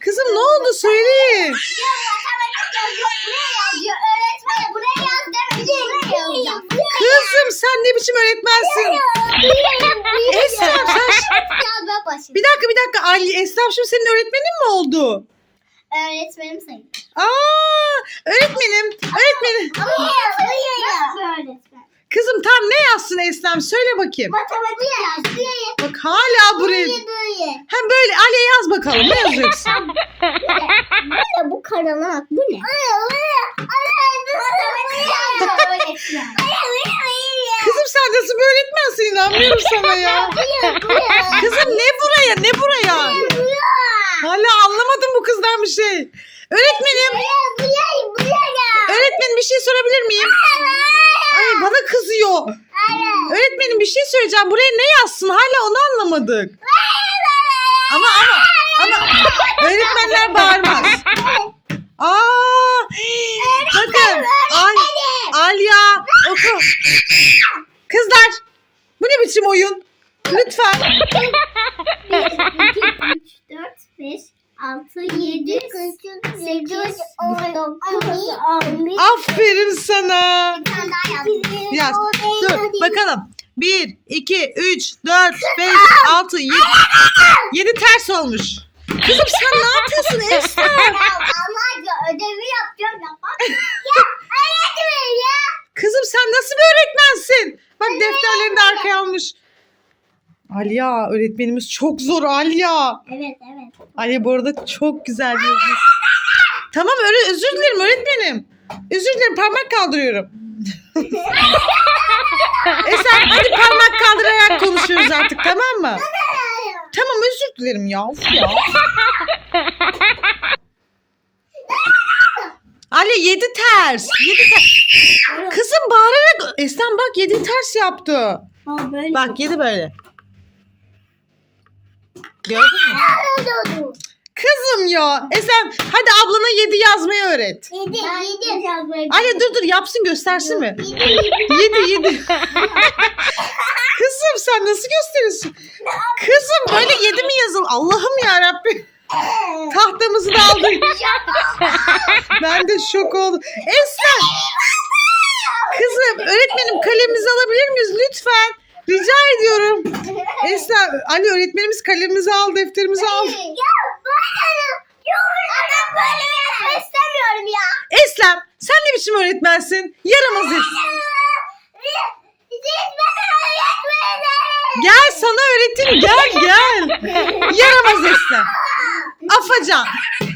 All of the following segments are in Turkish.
Kızım ne oldu söyleyin. Kızım sen ne biçim öğretmensin? Eslem sen bir dakika bir dakika Ali Eslem şimdi senin öğretmenin mi oldu? Öğretmenim sayın. Aa öğretmenim öğretmenim. Buraya yaz. öğretmen. Kızım tam ne yazsın Eslem söyle bakayım. Matematik yaz. Bak hala buraya. böyle. Hem böyle Ali yaz bakalım ne yazacaksın? Böyle bu karalamak bu ne? Kızım sen nasıl bir öğretmensin inanmıyorum sana ya. Kızım ne buraya ne buraya? Hala anlamadım bu kızdan bir şey. Öğretmenim, öğretmenim bir şey sorabilir miyim? Ay. Öğretmenim bir şey söyleyeceğim. Buraya ne yazsın? Hala onu anlamadık. Ama ama ama öğretmenler bağırmaz. Aa! Bakın. Al, Alya oku. Kızlar bu ne biçim oyun? Lütfen. 1, 2, 3, 4, 5, 6, 7, 8, 9, 10. Aferin sana. Daha. Yaz. Dur bakalım. 1, 2, 3, 4, 5, 6, 7. 7 ters olmuş. Kızım sen ne yapıyorsun Esra? Ya Allah'ca ödevi yapacağım yapmak. Ya öğretmenim ya. Kızım sen nasıl bir öğretmensin? Bak defterlerini de arkaya almış. Alya öğretmenimiz çok zor Alya. Evet evet. Alya bu arada çok güzel bir. Tamam öyle özür dilerim öğretmenim. Özür dilerim parmak kaldırıyorum. Esen hadi parmak kaldırarak konuşuyoruz artık tamam mı? Tamam özür dilerim ya. Of ya. Ali yedi ters. Yedi ters. Kızım bağırarak Esen bak yedi ters yaptı. Bak yedi böyle. Gördün mü? Kızım ya. Esen hadi ablana yedi yazmayı öğret. Yedi. Yedi. yazmayı Ali dur dur yapsın göstersin mi? Yedi yedi. Kızım sen nasıl gösteriyorsun? Kızım böyle yedi mi yazıl? Allah'ım ya Rabbim. Tahtamızı da aldı. Ben de şok oldum. Esra. Kızım öğretmenim kalemimizi alabilir miyiz lütfen? Rica ediyorum. Esra Ali öğretmenimiz kalemimizi al, defterimizi al. Ya böyle. Adam böyle yazmak istemiyorum ya. Eslem sen ne biçim öğretmensin? Yaramaz Eslem. Siz bana. Gel sana öğreteyim gel gel. Yaramaz Eslem. Afacan.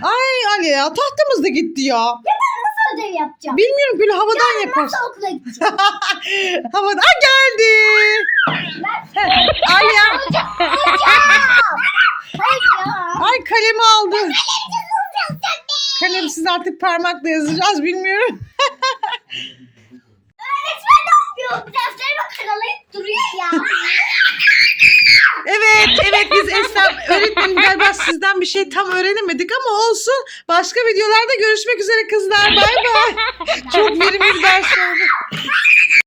Ay Ali ya tahtamız da gitti ya. Nasıl ödev yapacağım? Bilmiyorum böyle havadan yaparız. Nasıl okula gideceğim? Havadan Aa, geldi. Kalemsiz artık parmakla yazacağız bilmiyorum. Öğretmen ne yapıyor? Defterime karalayıp duruyor ya. Evet, evet biz Eslem öğretmenim galiba sizden bir şey tam öğrenemedik ama olsun. Başka videolarda görüşmek üzere kızlar. Bay bay. Çok verimli bir ders oldu.